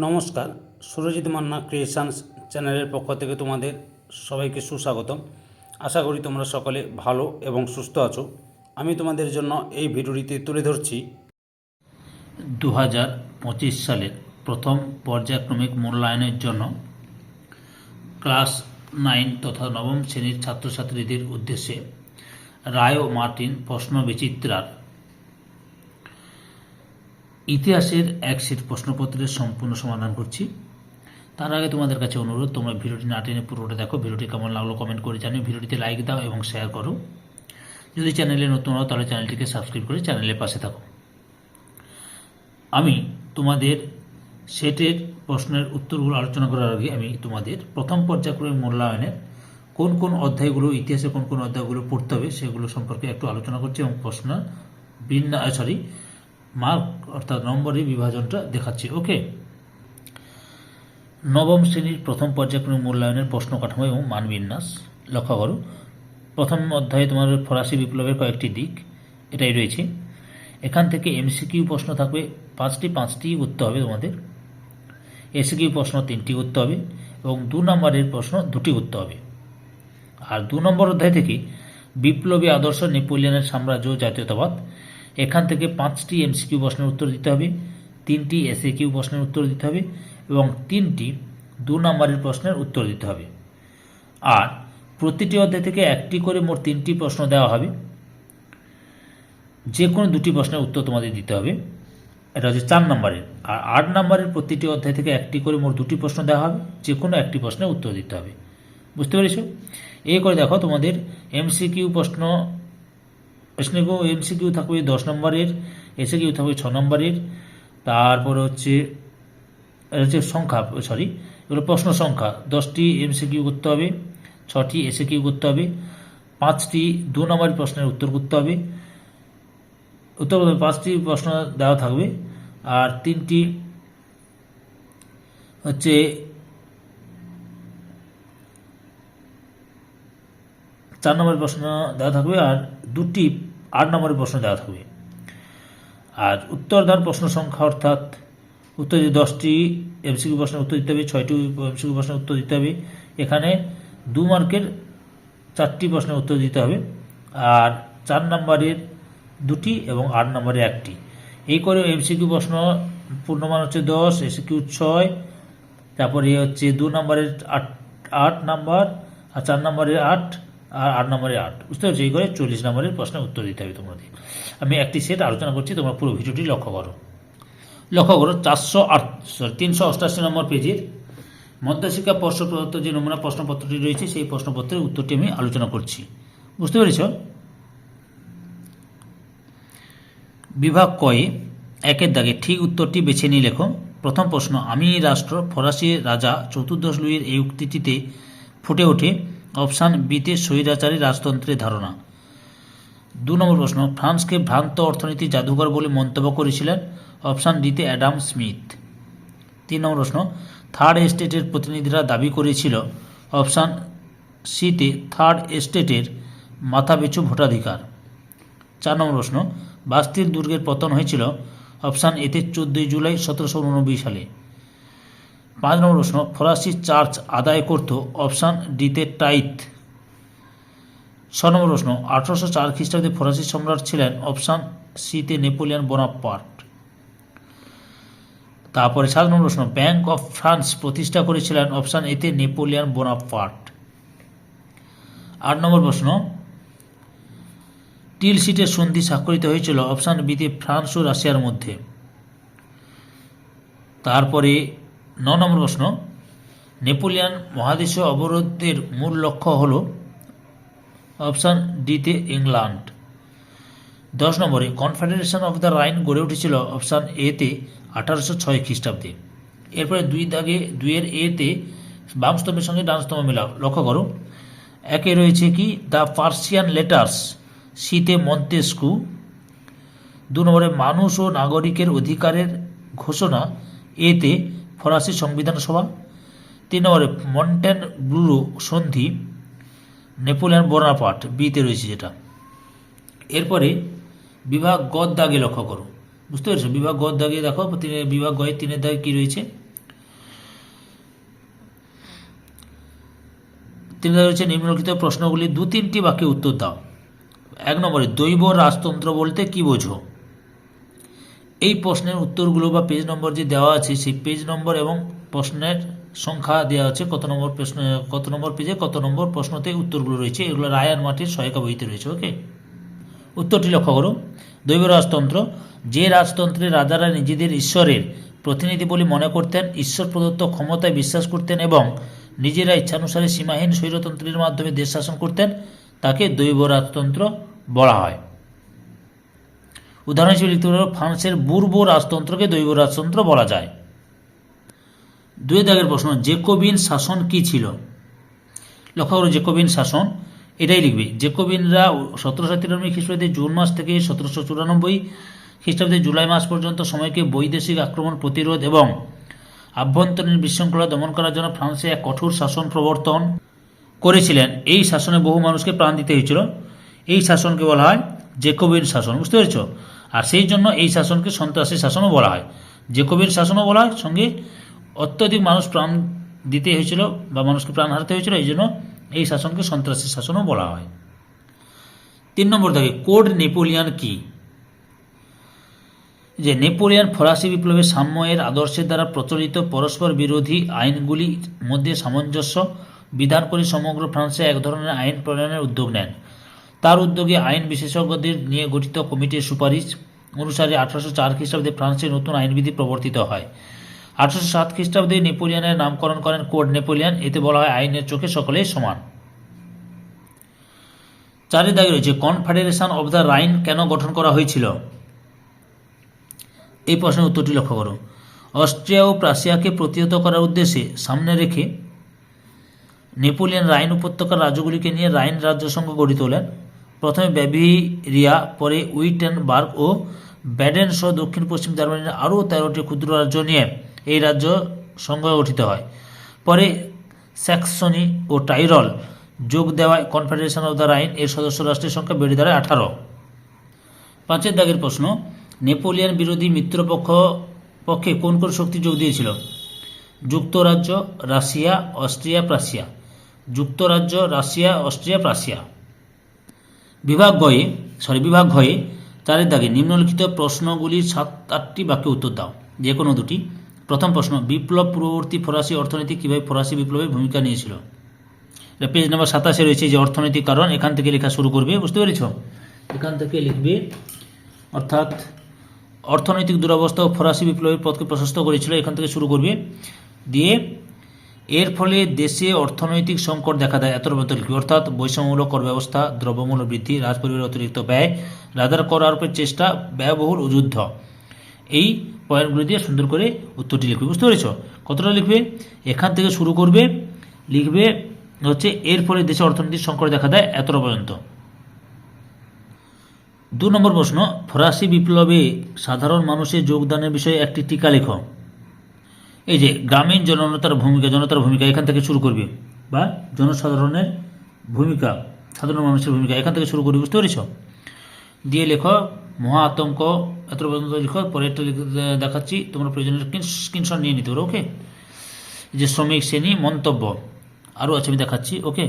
নমস্কার, সুরজিৎ মান্না ক্রিয়েশনস চ্যানেলের পক্ষ থেকে তোমাদের সবাইকে সুস্বাগতম। আশা করি তোমরা সকলে ভালো এবং সুস্থ আছো। আমি তোমাদের জন্য এই ভিডিওটিতে তুলে ধরছি দু হাজার পঁচিশ সালের প্রথম পর্যায়ক্রমিক মূল্যায়নের জন্য ক্লাস নাইন তথা নবম শ্রেণির ছাত্রছাত্রীদের উদ্দেশ্যে রায় ও মার্টিন প্রশ্ন বিচিত্রার ইতিহাসের এক সেট প্রশ্নপত্রের সম্পূর্ণ সমাধান করছি। তার আগে তোমাদের কাছে অনুরোধ, তোমরা ভিডিওটি না টেনে পুরোটা দেখো। ভিডিওটি কেমন লাগল কমেন্ট করে জানিও। ভিডিওটিতে লাইক দাও এবং শেয়ার করো। যদি চ্যানেলে নতুন হও, তাহলে চ্যানেলটিকে সাবস্ক্রাইব করে চ্যানেলের পাশে থাকো। আমি তোমাদের সেটের প্রশ্নের উত্তরগুলো আলোচনা করার আগে আমি তোমাদের প্রথম পর্যায়ক্রমে মূল্যায়নের কোন কোন অধ্যায়গুলো ইতিহাসে কোন কোন অধ্যায়গুলো পড়তে হবে, সেগুলো সম্পর্কে একটু আলোচনা করছি এবং প্রশ্ন বিন্যা সরি মার্ক, অর্থাৎ নম্বরের বিভাজনটা দেখাচ্ছি, ওকে? নবম শ্রেণির প্রথম পর্যায়ক্রমিক মূল্যায়নের প্রশ্ন কাঠামো এবং মানবিন্যাস, লক্ষ্য করো। প্রথম অধ্যায়ে তোমার ফরাসি বিপ্লবের কয়েকটি দিক, এটাই রয়েছে। এখান থেকে এমসিকিউ প্রশ্ন থাকবে, পাঁচটি পাঁচটি করতে হবে তোমাদের। এসিকিউ প্রশ্ন তিনটি করতে হবে এবং দু নম্বরের প্রশ্ন দুটি করতে হবে। আর দু নম্বর অধ্যায় থেকে বিপ্লবী আদর্শ নেপোলিয়নের সাম্রাজ্য জাতীয়তাবাদ এখান থেকে পাঁচটি এমসিকিউ প্রশ্নের উত্তর দিতে হবে, তিনটি এসএকিউ প্রশ্নের উত্তর দিতে হবে এবং তিনটি দু নম্বরের প্রশ্নের উত্তর দিতে হবে। আর প্রতিটি অধ্যায় থেকে একটি করে মোট তিনটি প্রশ্ন দেওয়া হবে। যে কোনো দুটি প্রশ্নের উত্তর তোমাদের দিতে হবে। এটা হচ্ছে চার নম্বরের। আর আট নম্বরের প্রতিটি অধ্যায় থেকে একটি করে মোট দুটি প্রশ্ন দেওয়া হবে যে কোনো একটি প্রশ্নের উত্তর দিতে হবে। বুঝতে পেরেছ? এই করে দেখো তোমাদের এমসিকিউ প্রশ্ন এসনিকু এমসিকিউ থাকবে দশ নম্বরের এসে কিউ থাকবে ছ নম্বরের। তারপরে হচ্ছে হচ্ছে সংখ্যা সরি এগুলো প্রশ্ন সংখ্যা। দশটি এমসিকিউ করতে হবে, ছটি এসে কিউ করতে হবে, পাঁচটি দু নম্বরের প্রশ্নের উত্তর করতে হবে। উত্তর পাঁচটি প্রশ্ন দেওয়া থাকবে, আর তিনটি হচ্ছে চার নম্বরের প্রশ্ন দেওয়া থাকবে, আর দুটি আট নম্বরের প্রশ্ন দেওয়া থাকবে। আর উত্তরদান প্রশ্ন সংখ্যা অর্থাৎ উত্তর দিতে দশটি এমসিকিউ প্রশ্নের উত্তর দিতে হবে, ছয়টি এমসিকিউ প্রশ্নের উত্তর দিতে হবে, এখানে দু মার্কের চারটি প্রশ্নের উত্তর দিতে হবে, আর চার নম্বরের দুটি এবং আট নম্বরে একটি। এই করে এমসিকিউ প্রশ্ন পূর্ণমান হচ্ছে দশ এসিকিউ ছয়, তারপরে হচ্ছে দু নম্বরের আট আট নাম্বার, আর চার নম্বরের আট আর আট নম্বরে আট। বুঝতে পারছ? এই করে চল্লিশ নম্বরের প্রশ্নের উত্তর দিতে হবে তোমাদের। আমি একটি সেট আলোচনা করছি, তোমরা পুরো ভিডিওটি লক্ষ্য করো। লক্ষ্য করো, চারশো আট সরি তিনশো অষ্টাশি নম্বর পেজের মধ্যশিক্ষা পর্ষদ প্রদত্ত যে নমুনা প্রশ্নপত্রটি রয়েছে, সেই প্রশ্নপত্রের উত্তরটি আমি আলোচনা করছি। বুঝতে পেরেছ? বিভাগ কয়ে, একের দাগে ঠিক উত্তরটি বেছে নিয়ে লেখো। প্রথম প্রশ্ন আমি রাষ্ট্র ফরাসি রাজা চতুর্দশ লুইয়ের এই উক্তিটিতে ফুটে ওঠে অপশান বিতে স্বৈরাচারী রাজতন্ত্রের ধারণা। দু নম্বর প্রশ্ন, ফ্রান্সকে ভ্রান্ত অর্থনীতি জাদুঘর বলে মন্তব্য করেছিলেন অপশান ডিতে অ্যাডাম স্মিথ। তিন নম্বর প্রশ্ন, থার্ড এস্টেটের প্রতিনিধিরা দাবি করেছিল অপশান সিতে থার্ড এস্টেটের মাথাপিছু ভোটাধিকার। চার নম্বর প্রশ্ন, বাস্তির দুর্গের পতন হয়েছিল অপশান এতে চোদ্দোই জুলাই সতেরোশো উননব্বই সালে। পাঁচ নম্বর প্রশ্ন, ফরাসি চার্চ আদায় করত অপশান ডিতে টাইথ ছ নম্বর প্রশ্ন, আঠারোশো চার খ্রিস্টাব্দে ফরাসি সম্রাট ছিলেন অপশান সিতে নেপোলিয়ান বোনাপার্ট। তারপরে সাত নম্বর প্রশ্ন, ব্যাংক অফ ফ্রান্স প্রতিষ্ঠা করেছিলেন অপশান এতে নেপোলিয়ান বোনাপার্ট। আট নম্বর প্রশ্ন, টিল সিটের সন্ধি স্বাক্ষরিত হয়েছিল অপশান বিতে ফ্রান্স ও রাশিয়ার মধ্যে। তারপরে ন নম্বর প্রশ্ন, নেপোলিয়ান মহাদেশীয় অবরোধের মূল লক্ষ্য হল অপশান ডিতে ইংল্যান্ড। দশ নম্বরে, কনফেডারেশন অফ দ্য রাইন গড়ে উঠেছিল অপশান এতে আঠারোশো ছয় খ্রিস্টাব্দে। এরপরে দুই দাগে, দুইয়ের এতে বাম স্তম্ভের সঙ্গে ডান স্তম্ভ মেলাও। লক্ষ্য করো, একে রয়েছে কি? দ্য পার্সিয়ান লেটার্স শীতে মন্তেস্কু। দু নম্বরে, মানুষ ও নাগরিকের অধিকারের ঘোষণা এতে ফরাসি সংবিধান সভা, তিন নম্বরে মন্টেন ব্লুরো সন্ধি, নেপোলিয়ান বোনাপাট বিতে রয়েছে যেটা। এরপরে বিভাগ গদ দাগে লক্ষ্য করো। বুঝতে পেরেছ? বিভাগ গদ দাগে দেখো, তিনে বিভাগ গয়ের তিনের দাগে কী রয়েছে? তিন দাগে রয়েছে নিম্নলিখিত প্রশ্নগুলি দু তিনটি বাক্যে উত্তর দাও। এক নম্বরে দৈব রাজতন্ত্র বলতে কী বোঝো? এই প্রশ্নের উত্তরগুলো বা পেজ নম্বর যে দেওয়া আছে, সেই পেজ নম্বর এবং প্রশ্নের সংখ্যা দেওয়া আছে, কত নম্বর প্রশ্ন, কত নম্বর পেজে কত নম্বর প্রশ্নতে উত্তরগুলো রয়েছে, এগুলো রায়ার মাটির সহায়িকা বইতে রয়েছে ওকে উত্তরটি লক্ষ্য করো দৈব রাজতন্ত্র, যে রাজতন্ত্রে রাজারা নিজেদের ঈশ্বরের প্রতিনিধি বলে মনে করতেন, ঈশ্বর প্রদত্ত ক্ষমতায় বিশ্বাস করতেন এবং নিজেরা ইচ্ছানুসারে সীমাহীন স্বৈরতন্ত্রের মাধ্যমে দেশ শাসন করতেন, তাকে দৈব রাজতন্ত্র বলা হয়। উদাহরণ হিসেবে লিখতে পারো, ফ্রান্সের পূর্ব রাজতন্ত্রকে দৈব রাজতন্ত্র বলা যায়। দুই দাগের প্রশ্ন, জেকোবিন শাসন কি ছিল? লক্ষ্য করো, জেকোবিন শাসন, এটাই লিখবে। জেকোবিনরা সতেরোশো তিরানব্বই খ্রিস্টাব্দে জুন মাস থেকে সতেরোশো চুরানব্বই খ্রিস্টাব্দে জুলাই মাস পর্যন্ত সময়কে বৈদেশিক আক্রমণ, প্রতিরোধ এবং আভ্যন্তরীণ বিশৃঙ্খলা দমন করার জন্য ফ্রান্সে এক কঠোর শাসন প্রবর্তন করেছিলেন। এই শাসনে বহু মানুষকে প্রাণ দিতে হয়েছিল। এই শাসনকে বলা হয় জেকোবিন শাসন, বুঝতে পেরেছ? আর সেই জন্য এই শাসনকে সন্ত্রাসী শাসনও বলা হয়। জেকোবিন শাসনও বলা হয়, সঙ্গে অত্যধিক মানুষ প্রাণ দিতে হয়েছিল বা মানুষকে প্রাণ হারাতে হয়েছিল, এই জন্য এই শাসনকে সন্ত্রাসী শাসনও বলা হয়। তিন নম্বর দাগে কোড নেপোলিয়ান কি? যে নেপোলিয়ান ফরাসি বিপ্লবের সাম্যের আদর্শের দ্বারা প্রচলিত পরস্পর বিরোধী আইনগুলির মধ্যে সামঞ্জস্য বিধান করে সমগ্র ফ্রান্সে এক ধরনের আইন প্রণয়নের উদ্যোগ নেন। তার উদ্যোগে আইন বিশেষজ্ঞদের নিয়ে গঠিত কমিটির সুপারিশ অনুসারে আঠারোশো চার খ্রিস্টাব্দে ফ্রান্সে নতুন আইনবিধি প্রবর্তিত হয়। আঠারোশো সাত খ্রিস্টাব্দে নেপোলিয়ানের নামকরণ করেন কোড নেপোলিয়ান। এতে বলা হয় আইনের চোখে সকলেই সমান। চারের দাগে রয়েছে, কনফেডারেশন অব দ্য রাইন কেন গঠন করা হয়েছিল? এই প্রশ্নের উত্তরটি লক্ষ্য করো। অস্ট্রিয়া ও প্রাশিয়াকে প্রতিহত করার উদ্দেশ্যে সামনে রেখে নেপোলিয়ান রাইন উপত্যকার রাজ্যগুলিকে নিয়ে রাইন রাজ্য সংঘ গড়ে তোলেন। প্রথমে ব্যাভিরিয়া পরে উইটেনবার্গ ও ব্যাডেন সহ দক্ষিণ পশ্চিম জার্মানির আরও তেরোটি ক্ষুদ্র রাজ্য নিয়ে এই রাজ্য সংঘ গঠিত হয়। পরে স্যাক্সনি ও টাইরল যোগ দেওয়ায় কনফেডারেশন অব দ্য রাইন এর সদস্য রাষ্ট্রের সংখ্যা বেড়ে দাঁড়ায় আঠারো। পাঁচের দাগের প্রশ্ন, নেপোলিয়ান বিরোধী মিত্রপক্ষ পক্ষে কোন কোন শক্তি যোগ দিয়েছিল? যুক্তরাজ্য, রাশিয়া, অস্ট্রিয়া প্রাশিয়া যুক্তরাজ্য, রাশিয়া, অস্ট্রিয়া প্রাশিয়া বিভাগ গয়ে সরি বিভাগ ঘয়ে চারের দাগে নিম্নলিখিত প্রশ্নগুলির সাত, আটটি বাক্যে উত্তর দাও। যে কোনো দুটি। প্রথম প্রশ্ন, বিপ্লব পূর্ববর্তী ফরাসি অর্থনীতি কীভাবে ফরাসি বিপ্লবের ভূমিকা নিয়েছিল? পেজ নাম্বার সাতাশে রয়েছে যে অর্থনৈতিক কারণ, এখান থেকে লেখা শুরু করবে, বুঝতে পেরেছ? এখান থেকে লিখবে, অর্থাৎ অর্থনৈতিক দুরবস্থা ও ফরাসি বিপ্লবের পথকে প্রশস্ত করেছিল, এখান থেকে শুরু করবে। দিয়ে এর ফলে দেশে অর্থনৈতিক সংকট দেখা দেয় এত লিখবে অর্থাৎ বৈষম্যমূলক কর ব্যবস্থা, দ্রব্যমূল্য বৃদ্ধি রাজ পরিবারের অতিরিক্ত ব্যয়, রাজার কর আরোপের চেষ্টা, ব্যয়বহুল যুদ্ধ। এই পয়েন্টগুলো দিয়ে সুন্দর করে উত্তরটি লিখবে। বুঝতে পেরেছ? কতটা লিখবে? এখান থেকে শুরু করবে, লিখবে হচ্ছে, এর ফলে দেশে অর্থনৈতিক সংকট দেখা দেয় এতটা পর্যন্ত। দু নম্বর প্রশ্ন, ফরাসি বিপ্লবে সাধারণ মানুষের যোগদানের বিষয়ে একটি টিকা লেখ। এই যে গ্রামীণ জনতার ভূমিকা জনতার ভূমিকা, এখান থেকে শুরু করবে। বা জনসাধারণের ভূমিকা, সাধারণ মানুষের ভূমিকা, এখান থেকে শুরু করবে, বুঝতে পেরেছ? দিয়ে লেখো, মহা আতঙ্ক, এত পর্যন্ত লিখো, পরে একটা দেখাচ্ছি, তোমরা প্রয়োজনীয় স্ক্রিনশট নিয়ে নিতে পারো, ওকে? যে শ্রমিক শ্রেণি মন্তব্য, আরও আছে আমি দেখাচ্ছি, ওকে?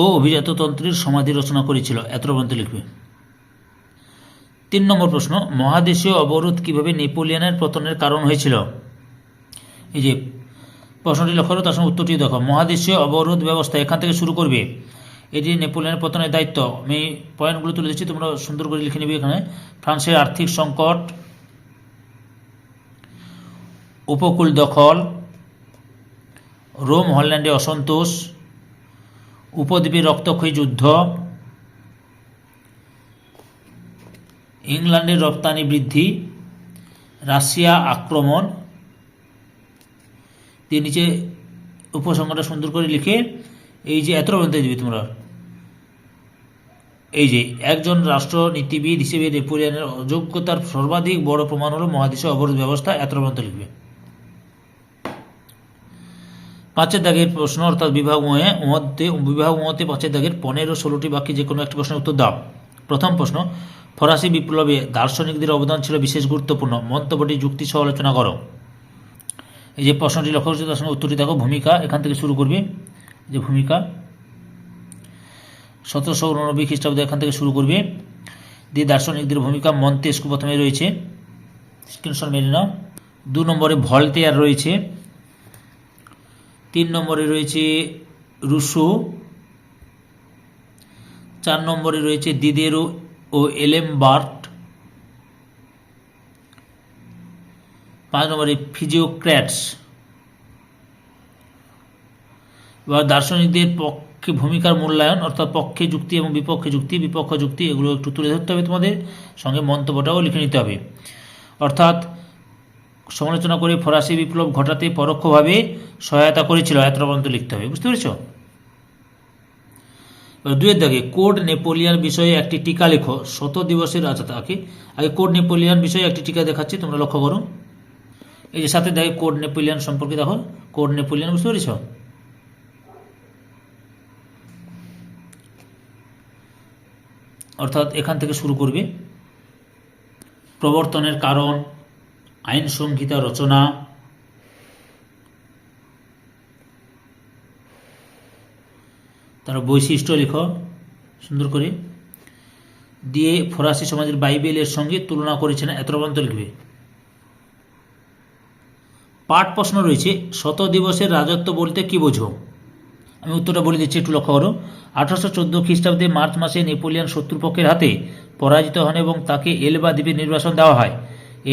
ও অভিজাততন্ত্রের সমাধি রচনা করেছিল, এত পর্যন্ত লিখবে। তিন নম্বর প্রশ্ন, মহাদেশীয় অবরোধ কীভাবে নেপোলিয়ানের পতনের কারণ হয়েছিল? এই যে প্রশ্নটি লক্ষ্য করো, তার সঙ্গে উত্তরটি দেখো। মহাদেশীয় অবরোধ ব্যবস্থা এখান থেকে শুরু করবে? এটি নেপোলিয়ানের পতনের দায়িত্ব। আমি পয়েন্টগুলো তুলে দিচ্ছি তোমরা সুন্দর করে লিখে নেবে এখানে। ফ্রান্সের আর্থিক সংকট, উপকূল দখল, রোম, হল্যান্ডে অসন্তোষ, উপদ্বীপে রক্তক্ষয়ী যুদ্ধ ইংল্যান্ডের রপ্তানি বৃদ্ধি, রাশিয়া আক্রমণ। দিয়ে নিচে উপসংহারটা সুন্দর করে লিখে, এই যে এত বলতে দিবি তোমরা। এই যে একজন রাষ্ট্রনীতিবিদ হিসেবে নেপোলিয়ানের অযোগ্যতার সর্বাধিক বড় প্রমাণ হলো মহাদেশীয় অবরোধ ব্যবস্থা এত পর্যন্ত লিখবে। পাঁচের দাগের প্রশ্ন, অর্থাৎ বিভাগ মধ্যে বিভাগ মতে পাঁচের দাগের পনেরো ষোলোটি বাক্যে যে কোনো একটি প্রশ্নের উত্তর দাও। প্রথম প্রশ্ন ফরাসি বিপ্লবে দার্শনিকদের অবদান ছিল বিশেষ গুরুত্বপূর্ণ। মন্তব্যটি যুক্তি আলোচনা করো। এই যে প্রশ্নটি লক্ষ্য করছে, তার সঙ্গে উত্তরটি দেখো। ভূমিকা, এখান থেকে শুরু করবে। যে ভূমিকা, সতেরোশো উননব্বই খ্রিস্টাব্দে এখান থেকে শুরু করবে। দিয়ে দার্শনিকদের ভূমিকা, মন্তেস্কু প্রথমে রয়েছে। স্ক্রিনশট মেনে নাও। দু নম্বরে ভলতেয়ার রয়েছে। তিন নম্বরে রয়েছে রুশো। চার নম্বরে রয়েছে দিদেরো ও এলেমবার্ট পাঁচ নম্বরে ফিজিওক্র্যাটস। এবার দার্শনিকদের পক্ষে ভূমিকার মূল্যায়ন, অর্থাৎ পক্ষে যুক্তি এবং বিপক্ষে যুক্তি, বিপক্ষ যুক্তি, এগুলো একটু তুলে ধরতে হবে তোমাদের। সঙ্গে মন্তব্যটাও লিখে নিতে হবে। অর্থাৎ সমালোচনা করে ফরাসি বিপ্লব ঘটাতে পরোক্ষভাবে সহায়তা করেছিল এত পর্যন্ত লিখতে হবে। বুঝতে পেরেছ? দুয়ের দাগে, কোড নেপোলিয়ান বিষয়ে একটি টিকা লেখো। শত দিবসের আচ্ছা তাকে। আগে কোড নেপোলিয়ান বিষয়ে একটি টিকা দেখাচ্ছি, তোমরা লক্ষ্য করো। এই যে সাথে দেখে, কোড নেপোলিয়ান সম্পর্কে দেখো। কোড নেপোলিয়ান, বুঝতে পেরেছ? অর্থাৎ এখান থেকে শুরু করবে। প্রবর্তনের কারণ, আইন সংহিতা রচনা তার বৈশিষ্ট্য লেখো, সুন্দর করে। দিয়ে ফরাসি সমাজের বাইবেলের সঙ্গে তুলনা করেছেন, এত পর্যন্ত লিখবে। পাঠ প্রশ্ন রয়েছে, শত দিবসের রাজত্ব বলতে কি বোঝো? আমি উত্তরটা বলে দিচ্ছি, একটু লক্ষ্য করো। আঠারোশো চোদ্দ খ্রিস্টাব্দে মার্চ মাসে নেপোলিয়ন শত্রুপক্ষের হাতে পরাজিত হন এবং তাকে এলবা দ্বীপে নির্বাসন দেওয়া হয়।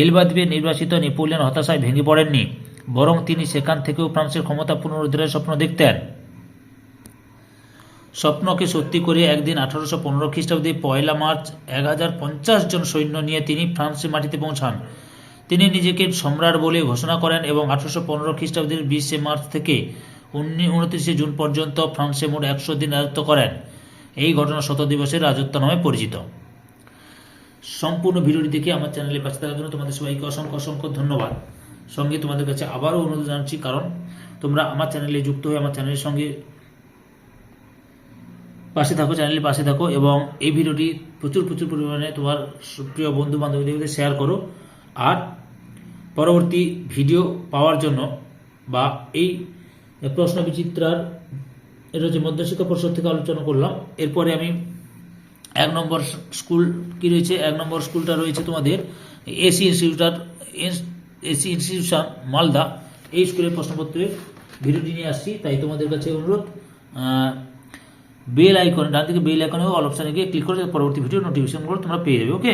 এলবা দ্বীপে নির্বাসিত নেপোলিয়ন হতাশায় ভেঙে পড়েননি, বরং তিনি সেখান থেকেও ফ্রান্সের ক্ষমতা পুনরুদ্ধারের স্বপ্ন দেখতেন। স্বপ্নকে সত্যি করে একদিন আঠারোশো পনেরো খ্রিস্টাব্দে পয়লা মার্চ এক হাজার পঞ্চাশ জন সৈন্য নিয়ে তিনি ফ্রান্সের মাটিতে পৌঁছান। তিনি নিজেকে সম্রাট বলে ঘোষণা করেন এবং আঠারোশো পনেরো খ্রিস্টাব্দের বিশে মার্চ থেকে উনি উনত্রিশে জুন পর্যন্ত ফ্রান্সে মোট একশো দিন রাজত্ব করেন। এই ঘটনা শত দিবসের রাজত্ব নামে পরিচিত। সম্পূর্ণ ভিডিওটি দেখে আমার চ্যানেলে পাশে থাকার জন্য তোমাদের সবাইকে অসংখ্য অসংখ্য ধন্যবাদ। সঙ্গে তোমাদের কাছে আবারও অনুরোধ জানাচ্ছি, কারণ তোমরা আমার চ্যানেলে যুক্ত হয়ে আমার চ্যানেলের সঙ্গে পাশে থাকো চ্যানেলের পাশে থাকো এবং এই ভিডিওটি প্রচুর প্রচুর পরিমাণে তোমার প্রিয় বন্ধু বান্ধবীদের শেয়ার করো। আর পরবর্তী ভিডিও পাওয়ার জন্য বা এই প্রশ্ন বিচিত্রার, এটা হচ্ছে মধ্যশিক্ষা পরিষদ থেকে আলোচনা করলাম। এরপরে আমি এক নম্বর স্কুল কি রয়েছে? এক নম্বর স্কুলটা রয়েছে তোমাদের এসি ইনস্টিটিউটার এসি ইনস্টিটিউশন মালদা। এই স্কুলের প্রশ্নপত্রের ভিডিওটি নিয়ে আসছি, তাই তোমাদের কাছে অনুরোধ। বেল আইকন, ডান দিকে বেল আইকনে অল অপশানে গিয়ে ক্লিক করে পরবর্তী ভিডিও নোটিফিকেশনগুলো তোমরা পেয়ে যাবে ওকে